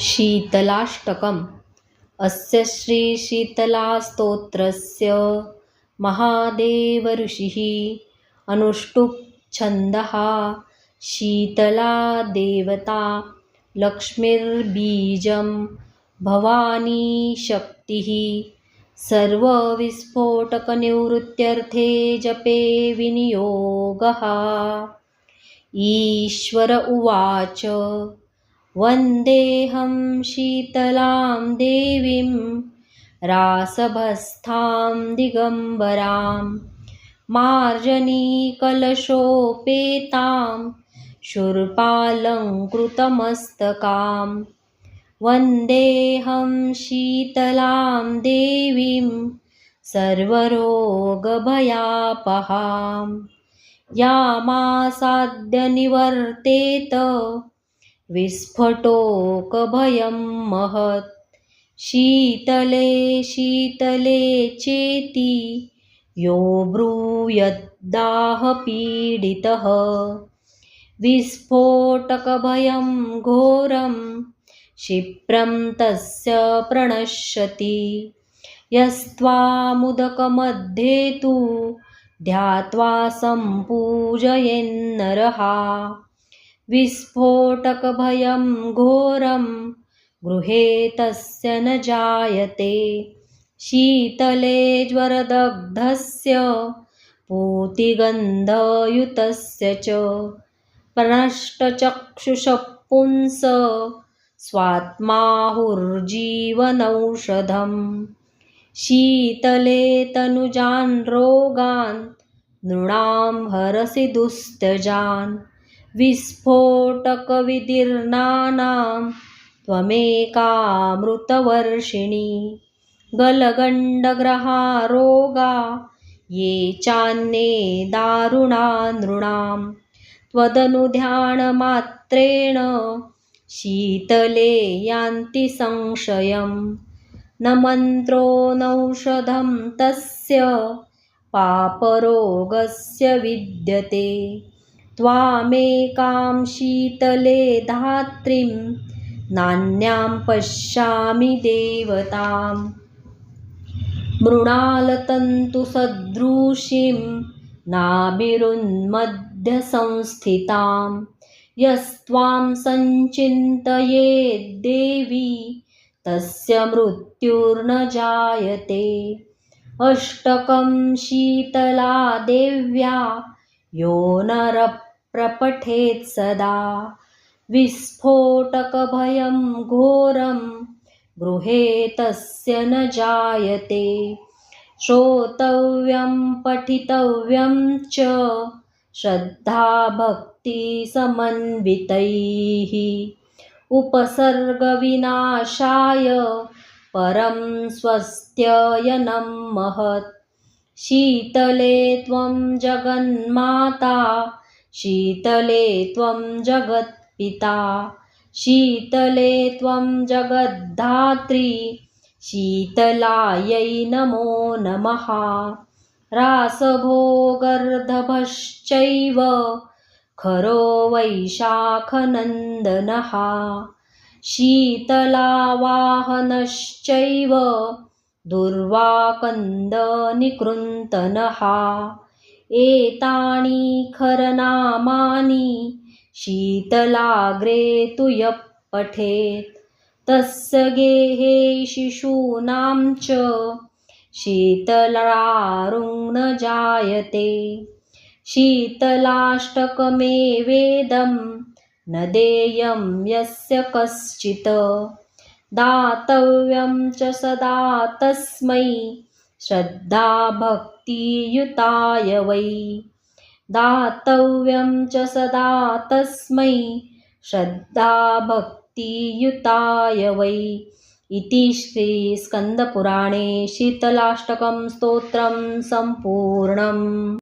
शीतलाष्टकम्। अस्य श्रीशीतलास्तोत्रस्य महादेवऋषिः अनुष्टुप् छन्दः शीतला देवता लक्ष्मीर्बीजं भवानी शक्तिः। सर्वविस्फोटकनिवृत्त्यर्थे जपे विनियोगः। ईश्वर उवाच। वन्देऽहं शीतलां देवीं रासभस्थां दिगम्बरां मार्जनीकलशोपेतां शूर्पालङ्कृतमस्तकां वन्देऽहं शीतलां देवीं सर्वरोगभयापहां यामासाद्यनिवर्तेत विस्फटोकभयं महत्। शीतले शीतले चेति यो ब्रूयद्दाहपीडितः विस्फोटकभयं घोरं क्षिप्रं तस्य प्रणश्यति। यस्त्वामुदकमध्ये तु ध्यात्वा सम्पूजयेन्नरः विस्फोटकभयं घोरं गृहे तस्य न जायते। शीतले ज्वरदग्धस्य पूतिगन्धयुतस्य च। प्रणष्टचक्षुषपुंस स्वात्माहुर्जीवनौषधम्। शीतले तनुजान् रोगान् नृणां हरसि दुस्त्यजान्। विस्फोटकविदीर्णानां त्वमेकामृतवर्षिणी गलगण्डग्रहारोगा ये चान्ये दारुणा नृणां त्वदनुध्यानमात्रेण शीतले यान्ति संशयं। न मन्त्रो नौषधं तस्य पापरोगस्य विद्यते। त्वामेकां शीतले धात्रीं नान्यां पश्यामि देवताम्। मृणालतन्तुसदृशीं नाभिरुन्मध्यसंस्थितां यस्त्वां सञ्चिन्तयेद्देवी तस्य मृत्युर्न जायते। अष्टकं शीतला देव्या यो नरप्रपठेत् सदा। विस्फोटकभयं घोरं गृहे तस्य न जायते। श्रोतव्यं पठितव्यं च श्रद्धाभक्तिसमन्वितैः। उपसर्गविनाशाय परं स्वस्त्ययनं महत्। शीतले त्वं जगन्माता शीतले त्वं जगत्पिता शीतले त्वं जगद्धात्री शीतलायै नमो नमः। रासभोगर्दभश्चैव खरो वैशाखनन्दनः। शीतलावाहनश्चैव दुर्वाकन्दनिकृन्तनः। एतानि खरनामानि शीतलाग्रे तु यः पठेत् तस्य गेहे शिशूनां च शीतलारुङ् न जायते शीतलाष्टकमेवेदं न देयं यस्य कश्चित्। दातव्यं च सदा तस्मै श्रद्धाभक्तियुताय वै। दातव्यं च सदा तस्मै श्रद्धाभक्तियुताय वै। इति श्रीस्कन्दपुराणे शीतलाष्टकं स्तोत्रं सम्पूर्णम्।